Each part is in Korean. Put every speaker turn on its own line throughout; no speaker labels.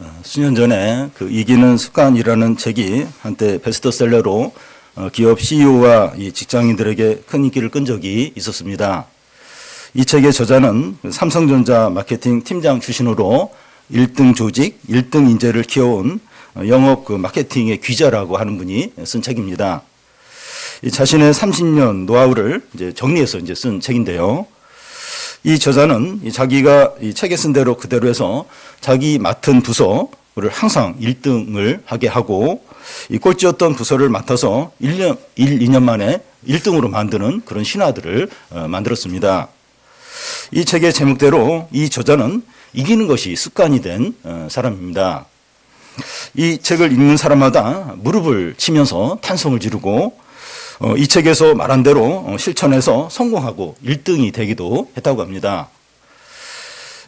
어, 수년 전에 그 이기는 습관이라는 책이 한때 베스트셀러로 어, 기업 CEO와 이 직장인들에게 큰 인기를 끈 적이 있었습니다. 이 책의 저자는 그 삼성전자 마케팅 팀장 출신으로 1등 조직, 1등 인재를 키워온 어, 영업 그 마케팅의 귀자라고 하는 분이 쓴 책입니다. 이 자신의 30년 노하우를 이제 정리해서 이제 쓴 책인데요. 이 저자는 이 자기가 이 책에 쓴 대로 그대로 해서 자기 맡은 부서를 항상 1등을 하게 하고 이 꼴찌였던 부서를 맡아서 1년, 1, 2년 만에 1등으로 만드는 그런 신화들을 어, 만들었습니다. 이 책의 제목대로 이 저자는 이기는 것이 습관이 된 어, 사람입니다. 이 책을 읽는 사람마다 무릎을 치면서 탄성을 지르고 어, 이 책에서 말한 대로 어, 실천해서 성공하고 1등이 되기도 했다고 합니다.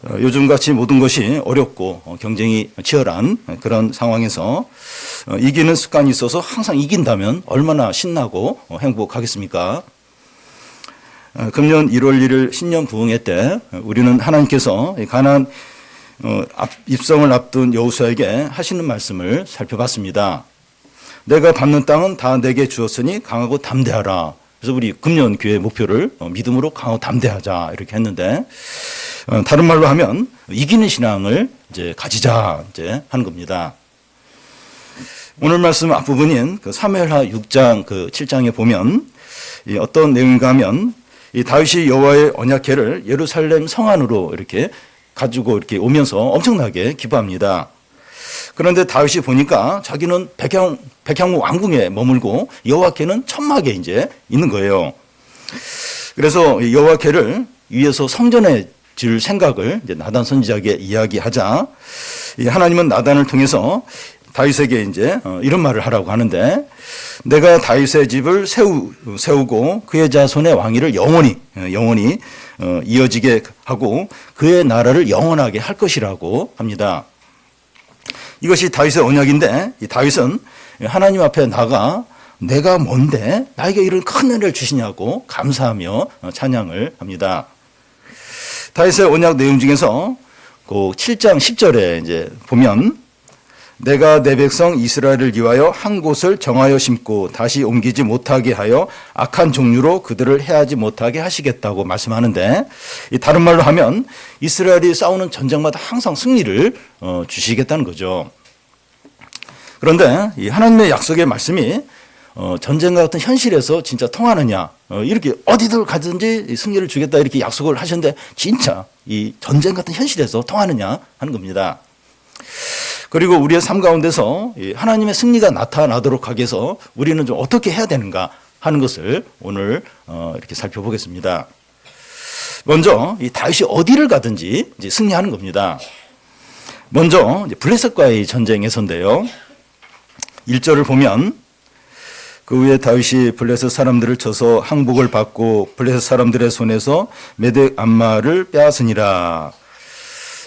어, 요즘같이 모든 것이 어렵고 어, 경쟁이 치열한 그런 상황에서 어, 이기는 습관이 있어서 항상 이긴다면 얼마나 신나고 어, 행복하겠습니까? 어, 금년 1월 1일 신년 부흥회 때 어, 우리는 하나님께서 어, 앞- 입성을 앞둔 여호수아에게 하시는 말씀을 살펴봤습니다. 내가 받는 땅은 다 내게 주었으니 강하고 담대하라. 그래서 우리 금년 교회 목표를 어, 믿음으로 강하고 담대하자 이렇게 했는데 어, 다른 말로 하면 이기는 신앙을 이제 가지자 이제 하는 겁니다. 오늘 말씀 앞부분인 그 사무엘하 6장 그 7장에 보면 이 어떤 내용인가 하면 이 다윗이 여호와의 언약궤를 예루살렘 성 안으로 이렇게 가지고 이렇게 오면서 엄청나게 기뻐합니다. 그런데 다윗이 보니까 자기는 백향 백향 왕궁에 머물고 여호와께는 천막에 이제 있는 거예요. 그래서 이 여호와께를 위에서 성전에 질 생각을 나단 선지자에게 이야기하자 이 하나님은 나단을 통해서 다윗에게 이제 어, 이런 말을 하라고 하는데 내가 다윗의 집을 세우, 세우고 그의 자손의 왕위를 영원히 어, 영원히 어, 이어지게 하고 그의 나라를 영원하게 할 것이라고 합니다. 이것이 다윗의 언약인데 이 다윗은 하나님 앞에 나가 내가 뭔데 나에게 이런 큰 은혜를 주시냐고 감사하며 찬양을 합니다. 다윗의 언약 내용 중에서 그 7장 10절에 이제 보면 내가 내 백성 이스라엘을 위하여 한 곳을 정하여 심고 다시 옮기지 못하게 하여 악한 종류로 그들을 해하지 못하게 하시겠다고 말씀하는데 이 다른 말로 하면 이스라엘이 싸우는 전쟁마다 항상 승리를 어, 주시겠다는 거죠. 그런데 이 하나님의 약속의 말씀이 어, 전쟁과 같은 현실에서 진짜 통하느냐 어, 이렇게 어디들 가든지 승리를 주겠다 이렇게 약속을 하셨는데 진짜 이 전쟁 같은 현실에서 통하느냐 하는 겁니다. 그리고 우리의 삶 가운데서 이 하나님의 승리가 나타나도록 하기 위해서 우리는 좀 어떻게 해야 되는가 하는 것을 오늘 어, 이렇게 살펴보겠습니다. 먼저 이 다윗이 어디를 가든지 이제 승리하는 겁니다. 먼저 블레셋과의 전쟁에서인데요. 1절을 보면 그 후에 다윗이 블레셋 사람들을 쳐서 항복을 받고 블레셋 사람들의 손에서 메덱 암마를 빼앗으니라.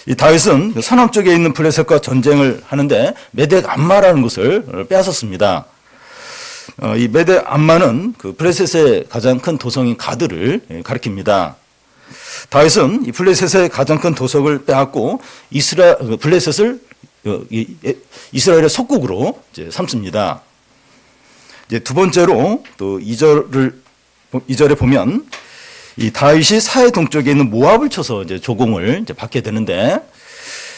이 다윗은 그 서남 쪽에 있는 블레셋과 전쟁을 하는데 메덱 암마라는 곳을 빼앗았습니다. 어, 이 메덱 암마는 그 블레셋의 가장 큰 도성인 가드를 예, 가리킵니다. 다윗은 이 블레셋의 가장 큰 도석을 빼앗고 이스라 그 블레셋을 어, 이스라엘의 속국으로 이제 삼습니다. 이제 두 번째로 또 2절을 2절에 보면 이 다윗이 사해 동쪽에 있는 모압을 쳐서 이제 조공을 이제 받게 되는데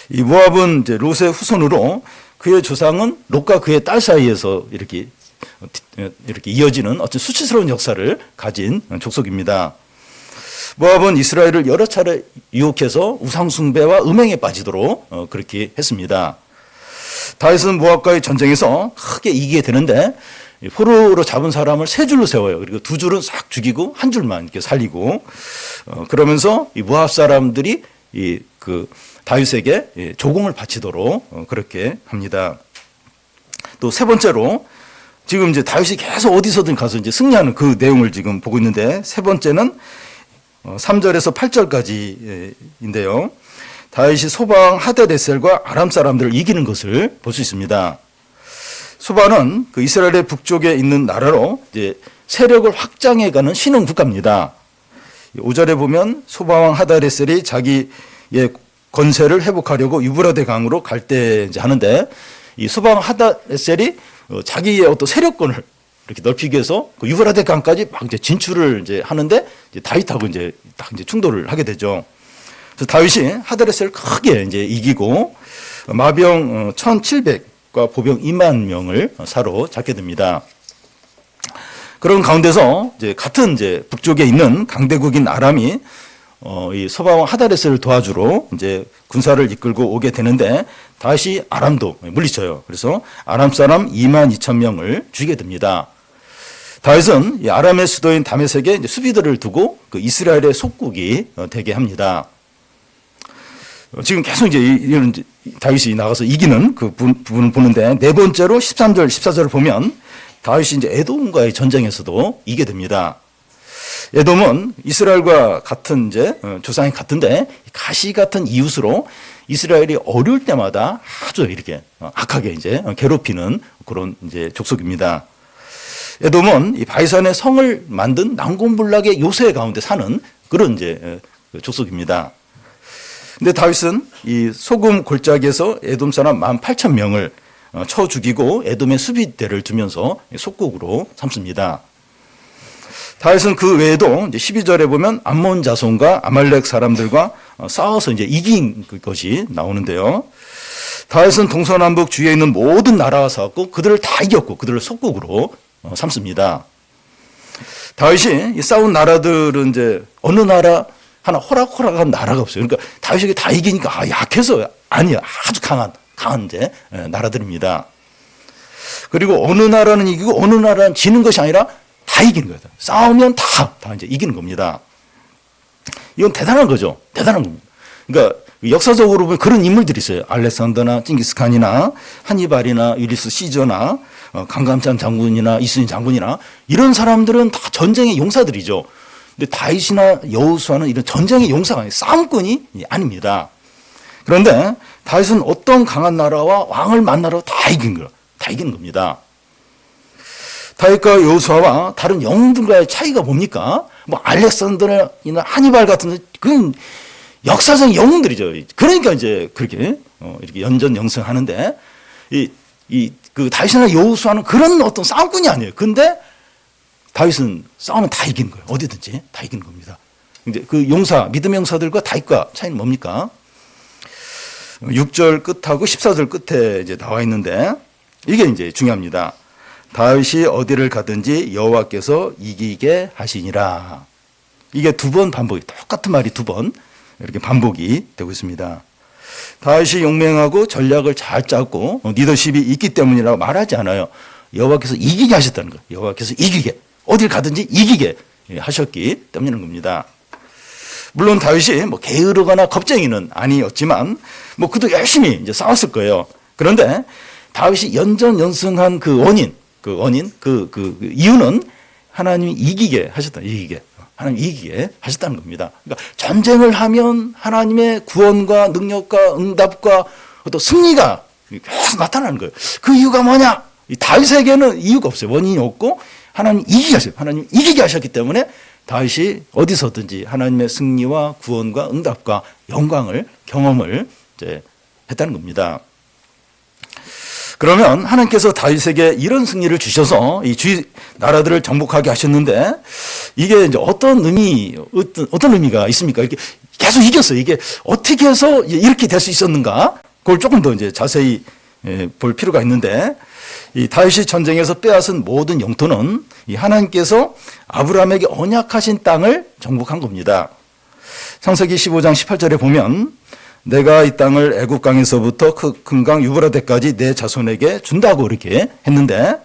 이 모압은 이제 롯의 후손으로 그의 조상은 롯과 그의 딸 사이에서 이렇게 이렇게 이어지는 어떤 수치스러운 역사를 가진 족속입니다. 모압은 이스라엘을 여러 차례 유혹해서 우상 숭배와 음행에 빠지도록 어, 그렇게 했습니다. 다윗은 모압과의 전쟁에서 크게 이기게 되는데 이 포로로 잡은 사람을 세 줄로 세워요. 그리고 두 줄은 싹 죽이고 한 줄만 이렇게 살리고 어, 그러면서 이 모압 사람들이 이 그 다윗에게 예, 조공을 바치도록 어, 그렇게 합니다. 또 세 번째로 지금 이제 다윗이 계속 어디서든 가서 이제 승리하는 그 내용을 지금 보고 있는데 세 번째는 3절에서 8절까지인데요. 다윗이 소방 하데레셀과 아람 사람들을 이기는 것을 볼 수 있습니다. 소바는 그 이스라엘의 북쪽에 있는 나라로 이제 세력을 확장해가는 신흥 국가입니다. 5절에 보면 소바왕 하다레셀이 자기의 건세를 회복하려고 유브라데 강으로 갈 때 하는데 이 수방 하다셀이 어, 자기의 어떤 세력권을 이렇게 넓히기 위해서 그 유브라데 강까지 막 이제 진출을 이제 하는데 이제 다윗하고 이제 딱 이제 충돌을 하게 되죠. 그래서 다윗이 하다레셀을 크게 이제 이기고 마병 1,700 과 보병 2만 명을 사로 잡게 됩니다. 그런 가운데서 이제 같은 이제 북쪽에 있는 강대국인 아람이 어, 이 서방왕 하다레스를 도와주러 이제 군사를 이끌고 오게 되는데 다시 아람도 물리쳐요. 그래서 아람 사람 2만 2천 명을 죽이게 됩니다. 다윗은 이 아람의 수도인 다메섹에 수비들을 두고 그 이스라엘의 속국이 어, 되게 합니다. 어, 지금 계속 이제 이- 이런 다윗이 나가서 이기는 그 부- 부분을 보는데 네 번째로 13절, 14절을 보면 다윗이 이제 에돔과의 전쟁에서도 이게 됩니다. 에돔은 이스라엘과 같은 이제 어, 조상이 같은데 가시 같은 이웃으로 이스라엘이 어려울 때마다 아주 이렇게 어, 악하게 이제 괴롭히는 그런 이제 족속입니다. 에돔은 이 바이산의 성을 만든 난공불락의 요새 가운데 사는 그런 이제 어, 그 족속입니다. 근데 다윗은 이 소금 골짜기에서 에돔 사람 18,000명을 어, 쳐 죽이고 에돔의 수비대를 두면서 속국으로 삼습니다. 다윗은 그 외에도 이제 12절에 보면 암몬 자손과 아말렉 사람들과 어, 싸워서 이제 이긴 그 것이 나오는데요. 다윗은 동서남북 주위에 있는 모든 나라와 싸웠고 그들을 다 이겼고 그들을 속국으로 어, 삼습니다. 다윗이 이 싸운 나라들은 이제 어느 나라 하나 호락호락한 나라가 없어요. 그러니까 다윗에게 다 이기니까 아, 약해서 아니야 아주 강한 강한 이제 예, 나라들입니다. 그리고 어느 나라는 이기고 어느 나라는 지는 것이 아니라 다 이기는 거예요. 싸우면 다, 다 이제 이기는 겁니다. 이건 대단한 거죠. 대단한 겁니다. 그러니까 역사적으로 보면 그런 인물들이 있어요. 알렉산더나 징기스칸이나 한니발이나 유리스 시저나 어, 강감찬 장군이나 이순신 장군이나 이런 사람들은 다 전쟁의 용사들이죠. 근데 다윗이나 여호수아는 이런 전쟁의 용사가 아니에요. 싸움꾼이 아닙니다. 그런데 다윗은 어떤 강한 나라와 왕을 만나러 다 이긴 거예요. 다 이기는 겁니다. 다윗과 여호수아와 다른 영웅들과의 차이가 뭡니까? 뭐 알렉산더나 하니발 같은 그건 역사적 영웅들이죠. 그러니까 이제 그렇게 어, 이렇게 연전영승하는데 이 이 그 다윗이나 여호수아는 그런 어떤 싸움꾼이 아니에요. 근데 다윗은 싸우면 다 이기는 거예요. 어디든지 다 이기는 겁니다. 근데 그 용사 믿음 용사들과 다윗과 차이는 뭡니까? 6절 끝하고 14절 끝에 이제 나와 있는데 이게 이제 중요합니다. 다윗이 어디를 가든지 여호와께서 이기게 하시니라. 이게 두 번 반복이 똑같은 말이 두 번 이렇게 반복이 되고 있습니다. 다윗이 용맹하고 전략을 잘 짜고 어, 리더십이 있기 때문이라고 말하지 않아요. 여호와께서 이기게 하셨다는 거예요. 여호와께서 이기게 어딜 가든지 이기게 예, 하셨기 때문인 겁니다. 물론 다윗이 뭐 게으르거나 겁쟁이는 아니었지만 뭐 그도 열심히 이제 싸웠을 거예요. 그런데 다윗이 연전연승한 그 원인, 그 원인, 그, 그, 그 이유는 하나님이 이기게 하셨다. 이기게. 하나님 이기게 하셨다는 겁니다. 그러니까 전쟁을 하면 하나님의 구원과 능력과 응답과 또 승리가 계속 나타나는 거예요. 그 이유가 뭐냐? 이 다윗에게는 이유가 없어요. 원인이 없고 하나님 이기게 하셨어요. 하나님 이기게 하셨기 때문에 다윗이 어디서든지 하나님의 승리와 구원과 응답과 영광을 경험을 이제 했다는 겁니다. 그러면 하나님께서 다윗에게 이런 승리를 주셔서 이 주위 나라들을 정복하게 하셨는데 이게 이제 어떤 의미 어떤 어떤 의미가 있습니까? 이렇게 계속 이겼어요. 이게 어떻게 해서 이렇게 될 수 있었는가? 그걸 조금 더 이제 자세히 예, 볼 필요가 있는데 이 다윗이 전쟁에서 빼앗은 모든 영토는 이 하나님께서 아브라함에게 언약하신 땅을 정복한 겁니다. 창세기 15장 18절에 보면 내가 이 땅을 애굽 강에서부터 큰강 유브라데까지 내 자손에게 준다고 이렇게 했는데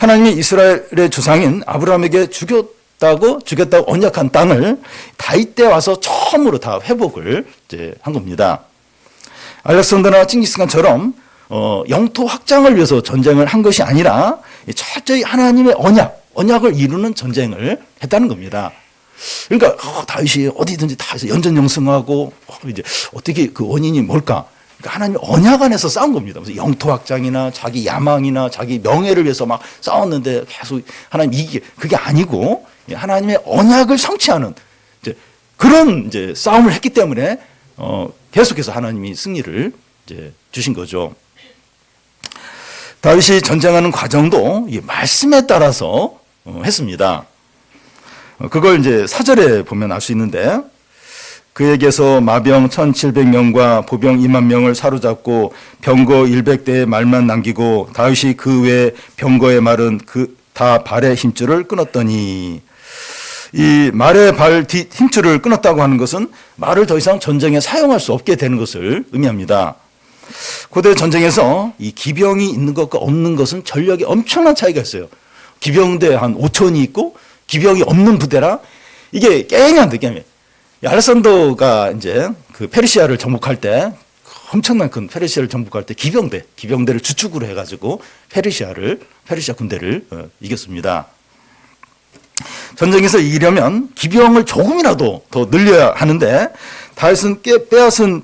하나님이 이스라엘의 조상인 아브라함에게 주겠다고 주겠다고 언약한 땅을 다윗 때 와서 처음으로 다 회복을 이제 한 겁니다. 알렉산더나 칭기스칸처럼 어, 영토 확장을 위해서 전쟁을 한 것이 아니라 철저히 하나님의 언약, 언약을 이루는 전쟁을 했다는 겁니다. 그러니까 어, 다윗이 어디든지 다 해서 연전영승하고 어, 이제 어떻게 그 원인이 뭘까? 그러니까 하나님 언약 안에서 싸운 겁니다. 그래서 영토 확장이나 자기 야망이나 자기 명예를 위해서 막 싸웠는데 계속 하나님 이게 그게 아니고 하나님의 언약을 성취하는 이제 그런 이제 싸움을 했기 때문에 어, 계속해서 하나님이 승리를 이제 주신 거죠. 다윗이 전쟁하는 과정도 이 말씀에 따라서 어, 했습니다. 어, 그걸 이제 사절에 보면 알 수 있는데 그에게서 마병 1700명과 보병 2만 명을 사로잡고 병거 100대의 말만 남기고 다윗이 그 외 병거의 말은 그 다 발의 힘줄을 끊었더니 이 말의 발뒤 힘줄을 끊었다고 하는 것은 말을 더 이상 전쟁에 사용할 수 없게 되는 것을 의미합니다. 고대 전쟁에서 이 기병이 있는 것과 없는 것은 전력에 엄청난 차이가 있어요. 기병대 한 5천이 있고 기병이 없는 부대라 이게 게임이 안 돼, 게임이. 이 알렉산더가 이제 그 페르시아를 정복할 때 엄청난 큰 페르시아를 정복할 때 기병대, 기병대를 주축으로 해가지고 페르시아를 페르시아 군대를 어, 이겼습니다. 전쟁에서 이기려면 기병을 조금이라도 더 늘려야 하는데 다윗은 깨 빼앗은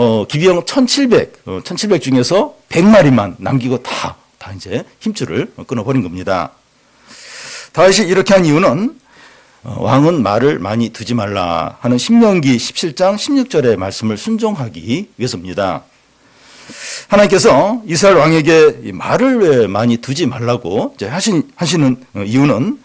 어, 기병 1,700, 어, 1,700 중에서 100마리만 남기고 다, 다 이제 힘줄을 끊어버린 겁니다. 다윗이 이렇게 한 이유는 어, 왕은 말을 많이 두지 말라 하는 신명기 17장 16절의 말씀을 순종하기 위해서입니다. 하나님께서 이스라엘 왕에게 이 말을 왜 많이 두지 말라고 하신, 하시는 어, 이유는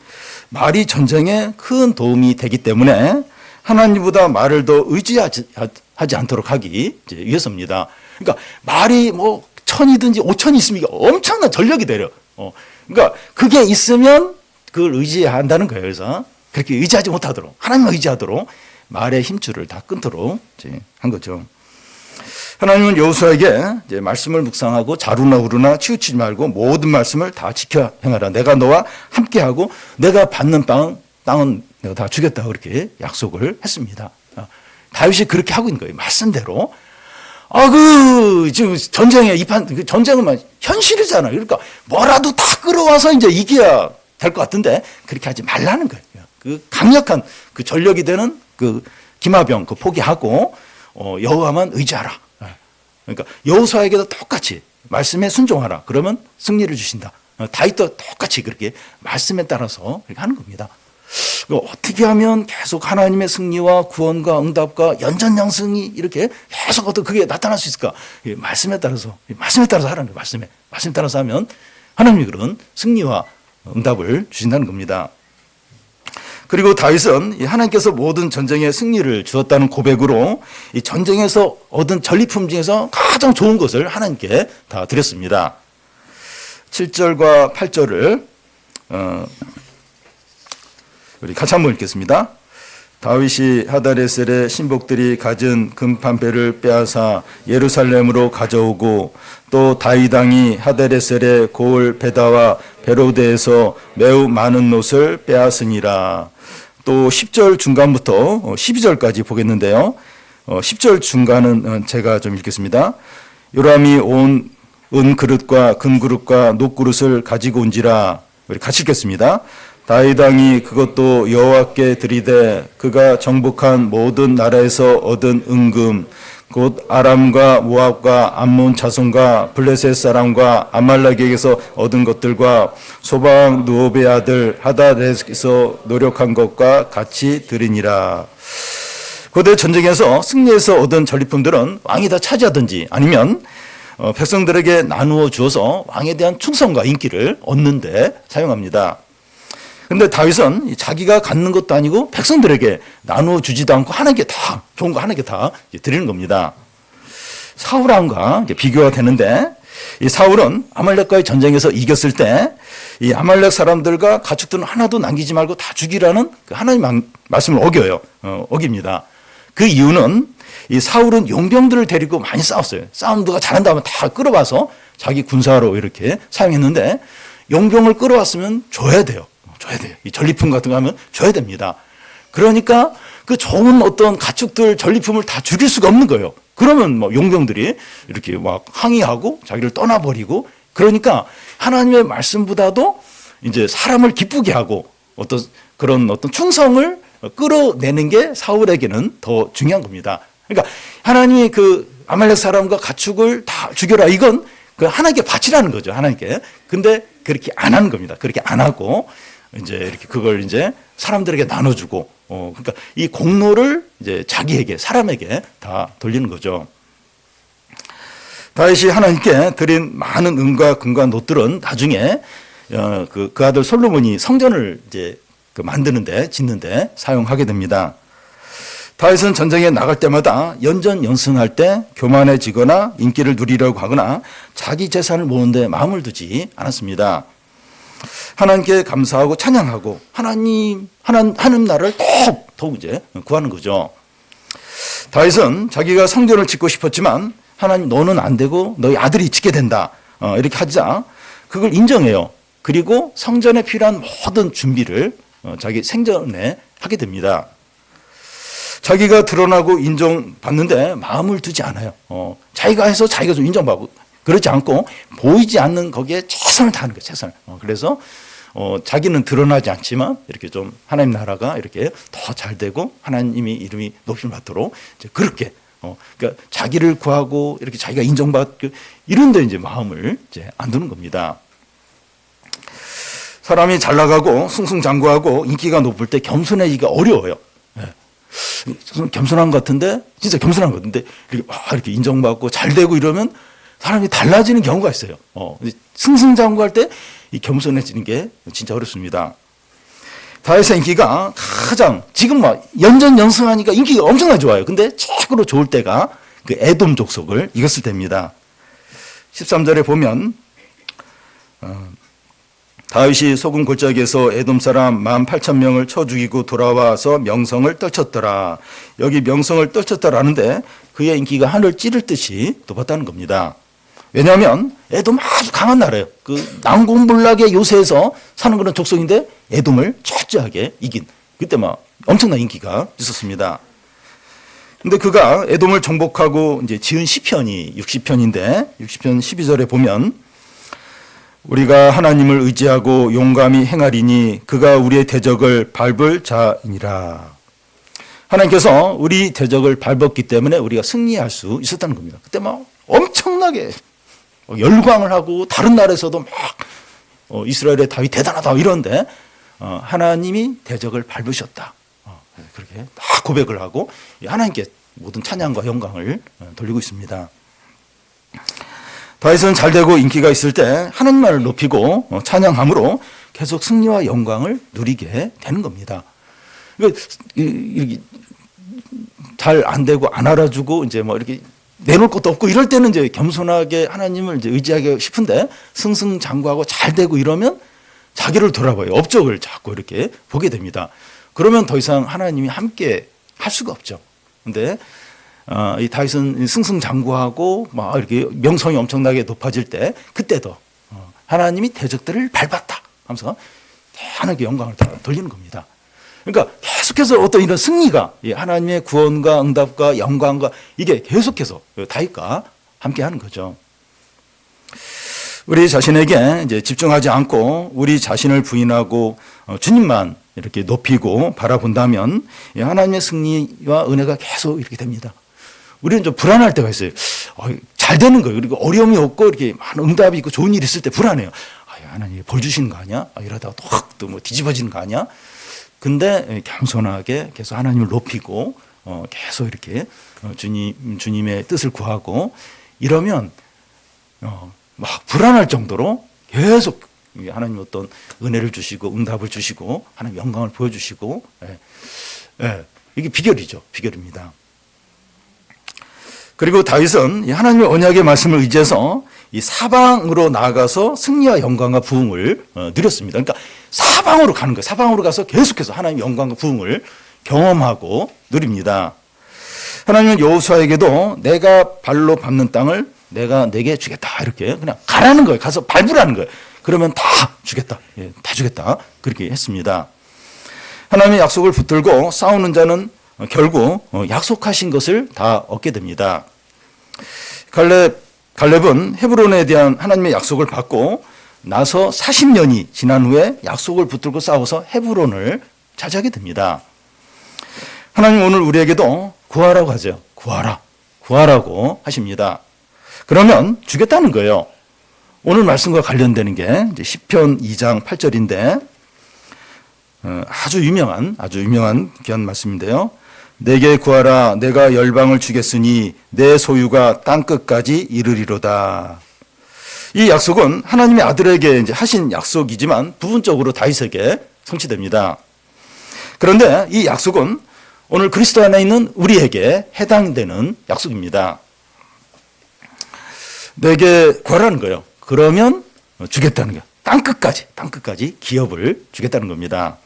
말이 전쟁에 큰 도움이 되기 때문에 하나님보다 말을 더 의지하지 하지 않도록 하기 위해서입니다. 그러니까 말이 뭐 천이든지 오천이 있으면 엄청난 전력이 되려. 어, 그러니까 그게 있으면 그걸 의지해야 한다는 거예요. 그래서 그렇게 의지하지 못하도록 하나님을 의지하도록 말의 힘줄을 다 끊도록 한 거죠. 하나님은 여호수아에게 말씀을 묵상하고 자루나 우루나 치우치지 말고 모든 말씀을 다 지켜 행하라. 내가 너와 함께하고 내가 받는 땅 땅은 내가 다 주겠다 그렇게 약속을 했습니다. 어, 다윗이 그렇게 하고 있는 거예요. 말씀대로. 아, 그, 지금 전쟁에 입한, 그 전쟁은 막 현실이잖아요. 그러니까 뭐라도 다 끌어와서 이제 이겨야 될 것 같은데 그렇게 하지 말라는 거예요. 그 강력한 그 전력이 되는 그 기마병 그 포기하고 어, 여호와만 의지하라. 예. 그러니까 여호수아에게도 똑같이 말씀에 순종하라. 그러면 승리를 주신다. 어, 다윗도 똑같이 그렇게 말씀에 따라서 그렇게 하는 겁니다. 그 어떻게 하면 계속 하나님의 승리와 구원과 응답과 연전양승이 이렇게 계속 어떤 그게 나타날 수 있을까? 이 말씀에 따라서 이 말씀에 따라서 하라는 거예요. 말씀에 말씀에 따라서 하면 하나님이 그런 승리와 응답을 주신다는 겁니다. 그리고 다윗은 이 하나님께서 모든 전쟁에 승리를 주었다는 고백으로 이 전쟁에서 얻은 전리품 중에서 가장 좋은 것을 하나님께 다 드렸습니다. 7절과 8절을 어, 우리 같이 한번 읽겠습니다. 다윗이 하다레셀의 신복들이 가진 금판배를 빼앗아 예루살렘으로 가져오고 또 다윗 왕이 하다레셀의 고을 베다와 베로데에서 매우 많은 옷을 빼앗으니라. 또 10절 중간부터 12절까지 보겠는데요. 10절 중간은 어, 제가 좀 읽겠습니다. 요람이 온 은 그릇과 금 그릇과 녹 그릇을 가지고 온지라 우리 같이 읽겠습니다. 다윗 왕이 그것도 여호와께 드리되 그가 정복한 모든 나라에서 얻은 은금 곧 아람과 모압과 암몬 자손과 블레셋 사람과 아말렉에게서 얻은 것들과 소방 누오베 아들 하다레에서 노력한 것과 같이 드리니라. 고대 전쟁에서 승리해서 얻은 전리품들은 왕이 다 차지하든지 아니면 어, 백성들에게 나누어 주어서 왕에 대한 충성과 인기를 얻는데 사용합니다. 근데 다윗은 자기가 갖는 것도 아니고 백성들에게 나누어 주지도 않고 하나님께 다 좋은 거 하나님께 다 드리는 겁니다. 사울왕과 비교가 되는데 이 사울은 아말렉과의 전쟁에서 이겼을 때 이 아말렉 사람들과 가축들은 하나도 남기지 말고 다 죽이라는 그 하나님 말씀을 어겨요. 어, 어깁니다. 그 이유는 이 사울은 용병들을 데리고 많이 싸웠어요. 싸움 누가 잘한다 하면 다 끌어와서 자기 군사로 이렇게 사용했는데 용병을 끌어왔으면 줘야 돼요. 줘야 돼요. 이 전리품 같은 거 하면 줘야 됩니다. 그러니까 그 좋은 어떤 가축들 전리품을 다 죽일 수가 없는 거예요. 그러면 뭐 용병들이 이렇게 막 항의하고 자기를 떠나버리고 그러니까 하나님의 말씀보다도 이제 사람을 기쁘게 하고 어떤 그런 어떤 충성을 끌어내는 게 사울에게는 더 중요한 겁니다. 그러니까 하나님이 그 아말렉 사람과 가축을 다 죽여라 이건 그 하나님께 바치라는 거죠. 하나님께. 근데 그렇게 안 하는 겁니다. 그렇게 안 하고 이제 이렇게 그걸 이제 사람들에게 나눠주고 어 그러니까 이 공로를 이제 자기에게 사람에게 다 돌리는 거죠. 다윗이 하나님께 드린 많은 은과 금과 노들은 나중에 어, 그, 그 아들 솔로몬이 성전을 이제 그 만드는데 짓는데 사용하게 됩니다. 다윗은 전쟁에 나갈 때마다 연전 연승할 때 교만해지거나 인기를 누리려고 하거나 자기 재산을 모으는데 마음을 두지 않았습니다. 하나님께 감사하고 찬양하고 하나님 하나님 하는 나를 더욱 더욱 이제 구하는 거죠. 다윗은 자기가 성전을 짓고 싶었지만 하나님 너는 안 되고 너희 아들이 짓게 된다 어, 이렇게 하자 그걸 인정해요. 그리고 성전에 필요한 모든 준비를 어, 자기 생전에 하게 됩니다. 자기가 드러나고 인정받는데 마음을 두지 않아요. 어, 자기가 해서 자기가 좀 인정받고 그렇지 않고 보이지 않는 거기에 최선을 다하는 거예요. 최선을. 어, 그래서 어, 자기는 드러나지 않지만 이렇게 좀 하나님 나라가 이렇게 더 잘 되고 하나님이 이름이 높임 받도록 이제 그렇게 어, 그러니까 자기를 구하고 이렇게 자기가 인정받고 이런데 이제 마음을 이제 안 두는 겁니다. 사람이 잘 나가고 승승장구하고 인기가 높을 때 겸손해지기가 어려워요. 예. 좀 겸손한 것 같은데 진짜 겸손한 것 같은데 이렇게 막 이렇게 인정받고 잘 되고 이러면 사람이 달라지는 경우가 있어요. 어, 승승장구할 때 이 겸손해지는 게 진짜 어렵습니다. 다윗의 인기가 가장 지금 막 연전 연승하니까 인기가 엄청나게 좋아요. 근데 최고로 좋을 때가 그 에돔 족속을 이겼을 때입니다. 13절에 보면 어, 다윗이 소금 골짜기에서 에돔 사람 18,000명을 쳐 죽이고 돌아와서 명성을 떨쳤더라. 여기 명성을 떨쳤다라는데 그의 인기가 하늘 찌를 듯이 높았다는 겁니다. 왜냐하면 에돔 아주 강한 나라예요. 그 난공불락의 요새에서 사는 그런 족속인데 에돔을 철저하게 이긴 그때 막 엄청난 인기가 있었습니다. 근데 그가 에돔을 정복하고 이제 지은 시편이 60편인데 60편 12절에 보면 우리가 하나님을 의지하고 용감히 행하리니 그가 우리의 대적을 밟을 자이니라. 하나님께서 우리 대적을 밟았기 때문에 우리가 승리할 수 있었다는 겁니다. 그때 막 엄청나게 열광을 하고 다른 나라에서도 막 어, 이스라엘의 다윗 대단하다 이런데 어, 하나님이 대적을 밟으셨다. 어, 그렇게 막 고백을 하고 하나님께 모든 찬양과 영광을 어, 돌리고 있습니다. 다윗은 잘 되고 인기가 있을 때 하나님만을 높이고 어, 찬양함으로 계속 승리와 영광을 누리게 되는 겁니다. 이렇게 잘안 되고 안 알아주고 이제 뭐 이렇게 내놓을 것도 없고 이럴 때는 이제 겸손하게 하나님을 이제 의지하기 싶은데 승승장구하고 잘 되고 이러면 자기를 돌아봐요. 업적을 자꾸 이렇게 보게 됩니다. 그러면 더 이상 하나님이 함께 할 수가 없죠. 근데 어, 이 다윗은 승승장구하고 막 이렇게 명성이 엄청나게 높아질 때 그때도 어, 하나님이 대적들을 밟았다 하면서 하나님께 영광을 돌리는 겁니다. 그러니까 계속해서 어떤 이런 승리가 하나님의 구원과 응답과 영광과 이게 계속해서 다윗과 함께 하는 거죠. 우리 자신에게 이제 집중하지 않고 우리 자신을 부인하고 어, 주님만 이렇게 높이고 바라본다면 하나님의 승리와 은혜가 계속 이렇게 됩니다. 우리는 좀 불안할 때가 있어요. 어, 잘 되는 거예요. 그리고 어려움이 없고 이렇게 많은 응답이 있고 좋은 일이 있을 때 불안해요. 아, 하나님 벌 주시는 거 아니야? 아, 이러다가 또확또뭐 뒤집어지는 거 아니야? 근데 겸손하게 계속 하나님을 높이고 어, 계속 이렇게 어, 주님 주님의 뜻을 구하고 이러면 어, 막 불안할 정도로 계속 하나님 어떤 은혜를 주시고 응답을 주시고 하나님 영광을 보여주시고 예, 예, 이게 비결이죠 비결입니다. 그리고 다윗은 하나님의 언약의 말씀을 의지해서 이 사방으로 나아가서 승리와 영광과 부흥을 어, 누렸습니다. 그러니까 사방으로 가는 거예요. 사방으로 가서 계속해서 하나님 영광과 부흥을 경험하고 누립니다. 하나님은 여호수아에게도 내가 발로 밟는 땅을 내가 내게 주겠다 이렇게 그냥 가라는 거예요. 가서 밟으라는 거예요. 그러면 다 주겠다. 예, 다 주겠다. 그렇게 했습니다. 하나님의 약속을 붙들고 싸우는 자는 결국 어, 약속하신 것을 다 얻게 됩니다. 갈렙 갈렙은 헤브론에 대한 하나님의 약속을 받고 나서 40년이 지난 후에 약속을 붙들고 싸워서 헤브론을 차지하게 됩니다. 하나님 오늘 우리에게도 구하라고 하죠. 구하라. 구하라고 하십니다. 그러면 주겠다는 거예요. 오늘 말씀과 관련되는 게 10편 2장 8절인데 어, 아주 유명한 아주 유명한 귀한 말씀인데요. 내게 구하라 내가 열방을 주겠으니 내 소유가 땅 끝까지 이르리로다. 이 약속은 하나님의 아들에게 이제 하신 약속이지만 부분적으로 다윗에게 성취됩니다. 그런데 이 약속은 오늘 그리스도 안에 있는 우리에게 해당되는 약속입니다. 내게 구하라는 거예요. 그러면 주겠다는 거예요. 땅 끝까지, 땅 끝까지 기업을 주겠다는 겁니다.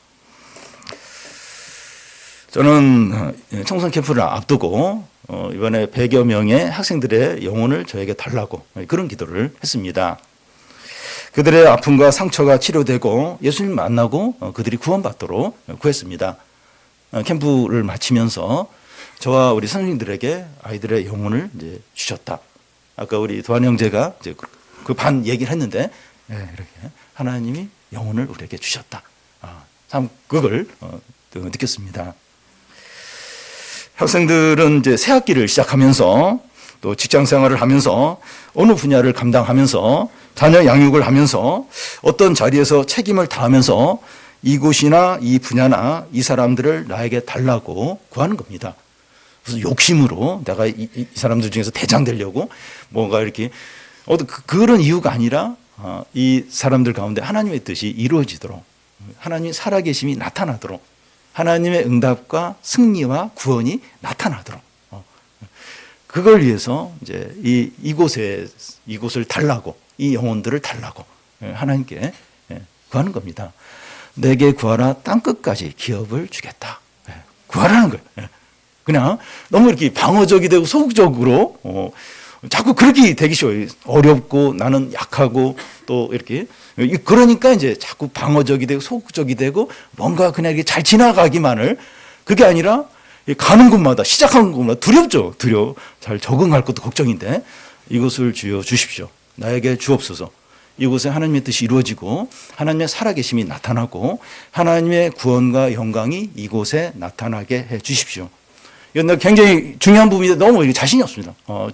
저는 청소년 캠프를 앞두고 어, 이번에 100여 명의 학생들의 영혼을 저에게 달라고 그런 기도를 했습니다. 그들의 아픔과 상처가 치료되고 예수님 만나고 어, 그들이 구원받도록 구했습니다. 어, 캠프를 마치면서 저와 우리 선생님들에게 아이들의 영혼을 이제 주셨다. 아까 우리 도한 형제가 이제 그 반 얘기를 했는데 예, 이렇게 하나님이 영혼을 우리에게 주셨다. 아, 참 그걸 어, 느꼈습니다. 학생들은 이제 새 학기를 시작하면서 또 직장 생활을 하면서 어느 분야를 감당하면서 자녀 양육을 하면서 어떤 자리에서 책임을 다하면서 이곳이나 이 분야나 이 사람들을 나에게 달라고 구하는 겁니다. 무슨 욕심으로 내가 이, 이 사람들 중에서 대장 되려고 뭔가 이렇게 어떤 그, 그런 이유가 아니라 어, 이 사람들 가운데 하나님의 뜻이 이루어지도록 하나님 살아계심이 나타나도록 하나님의 응답과 승리와 구원이 나타나도록 어, 그걸 위해서 이제 이 이곳에 이곳을 달라고 이 영혼들을 달라고 예, 하나님께 예, 구하는 겁니다. 내게 구하라 땅 끝까지 기업을 주겠다. 예, 구하라는 거예요. 그냥 너무 이렇게 방어적이 되고 소극적으로 어, 자꾸 그렇게 되기 쉬워요. 어렵고 나는 약하고 또 이렇게 그러니까 이제 자꾸 방어적이 되고 소극적이 되고 뭔가 그냥 이렇게 잘 지나가기만을 그게 아니라 가는 곳마다 시작하는 곳마다 두렵죠. 두려. 잘 적응할 것도 걱정인데 이것을 주여 주십시오. 나에게 주옵소서. 이곳에 하나님의 뜻이 이루어지고 하나님의 살아계심이 나타나고 하나님의 구원과 영광이 이곳에 나타나게 해 주십시오. 이건 굉장히 중요한 부분인데 너무 자신이 없습니다. 어,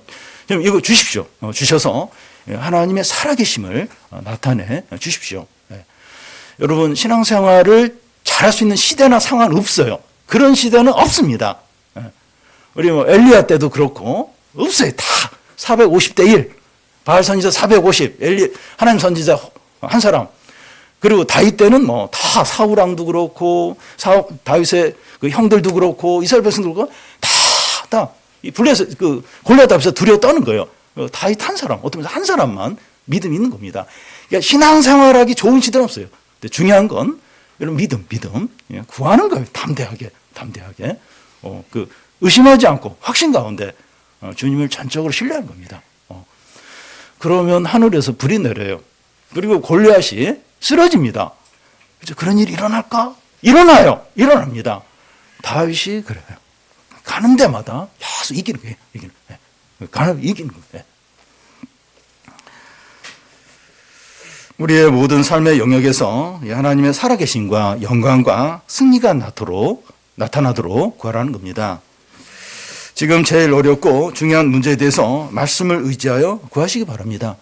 이거 주십시오. 어, 주셔서 하나님의 살아계심을 어, 나타내 주십시오. 네. 여러분 신앙생활을 잘할 수 있는 시대나 상황은 없어요. 그런 시대는 없습니다. 네. 우리 뭐 엘리야 때도 그렇고 없어요. 다 450대 1. 바알 선지자 450, 엘리 하나님 선지자 한 사람. 그리고 다윗 때는 뭐 다 사우랑도 그렇고 사 다윗의 그 형들도 그렇고 이스라엘 백성들도 다다 불려서 그 골리앗 앞에서 두려워 떠는 거예요. 어, 다윗 한 사람, 어떤 한 사람만 믿음이 있는 겁니다. 그러니까 신앙생활하기 좋은 시대는 없어요. 근데 중요한 건 이런 믿음, 믿음 예, 구하는 거예요. 담대하게, 담대하게. 어, 그 의심하지 않고 확신 가운데 어, 주님을 전적으로 신뢰하는 겁니다. 어. 그러면 하늘에서 불이 내려요. 그리고 골리앗이 쓰러집니다. 그런 일이 일어날까? 일어나요. 일어납니다. 다윗이 그래요. 가는 데마다 계속 이기는 거예요. 이기는 거예 요. 가는 이기는 거예요. 우리의 모든 삶의 영역에서 하나님의 살아계심과 영광과 승리가 나도록 나타나도록 구하라는 겁니다. 지금 제일 어렵고 중요한 문제에 대해서 말씀을 의지하여 구하시기 바랍니다.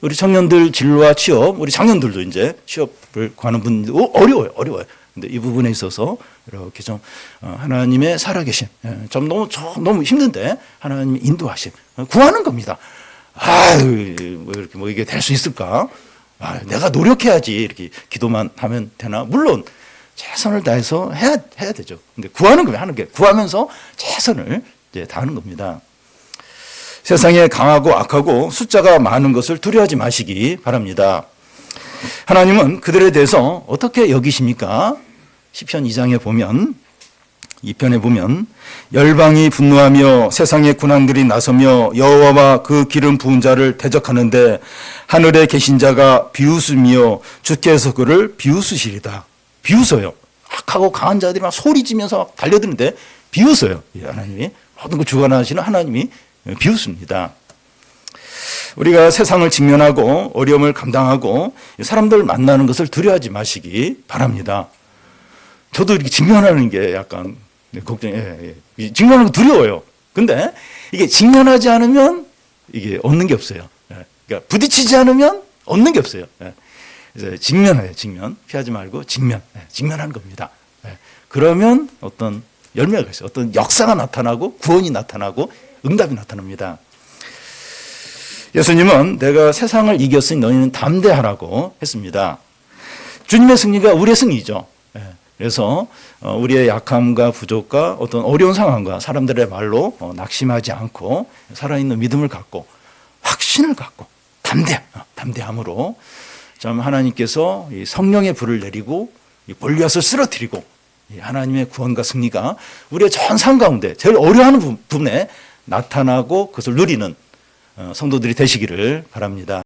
우리 청년들 진로와 취업, 우리 장년들도 이제 취업을 구하는 분들 어려워요, 어려워요. 근데 이 부분에 있어서 이렇게 좀 어, 하나님의 살아계신 예, 좀 너무 좀 너무 힘든데 하나님의 인도하심 어, 구하는 겁니다. 아유 뭐 이렇게 뭐 이게 될 수 있을까? 아, 내가 노력해야지 이렇게 기도만 하면 되나? 물론 최선을 다해서 해야 해야 되죠. 근데 구하는 거예요. 하는 게 구하면서 최선을 이제 다하는 겁니다. 세상에 강하고 악하고 숫자가 많은 것을 두려워하지 마시기 바랍니다. 하나님은 그들에 대해서 어떻게 여기십니까? 시편 2장에 보면 2편에 보면 열방이 분노하며 세상의 군왕들이 나서며 여호와와 그 기름 부은 자를 대적하는데 하늘에 계신 자가 비웃으며 주께서 그를 비웃으시리다. 비웃어요. 악하고 강한 자들이 막 소리지면서 달려드는데 비웃어요. 하나님이 모든 걸 주관하시는 하나님이 비웃습니다. 우리가 세상을 직면하고 어려움을 감당하고 사람들 만나는 것을 두려워하지 마시기 바랍니다. 저도 이렇게 직면하는 게 약간 걱정이, 예, 예. 직면하는 거 두려워요. 근데 이게 직면하지 않으면 이게 얻는 게 없어요. 예. 그러니까 부딪히지 않으면 얻는 게 없어요. 예. 이제 직면해요, 직면. 피하지 말고 직면, 예, 직면하는 겁니다. 예. 그러면 어떤 열매가 있어요. 어떤 역사가 나타나고 구원이 나타나고 응답이 나타납니다. 예수님은 내가 세상을 이겼으니 너희는 담대하라고 했습니다. 주님의 승리가 우리의 승리죠. 예. 그래서 어, 우리의 약함과 부족과 어떤 어려운 상황과 사람들의 말로 어, 낙심하지 않고 살아있는 믿음을 갖고 확신을 갖고 담대, 어, 담대함으로 참 하나님께서 이 성령의 불을 내리고 이 골리앗을 쓰러뜨리고 이 하나님의 구원과 승리가 우리의 전상 가운데 제일 부- 부분에 나타나고 그것을 누리는 어, 성도들이 되시기를 바랍니다.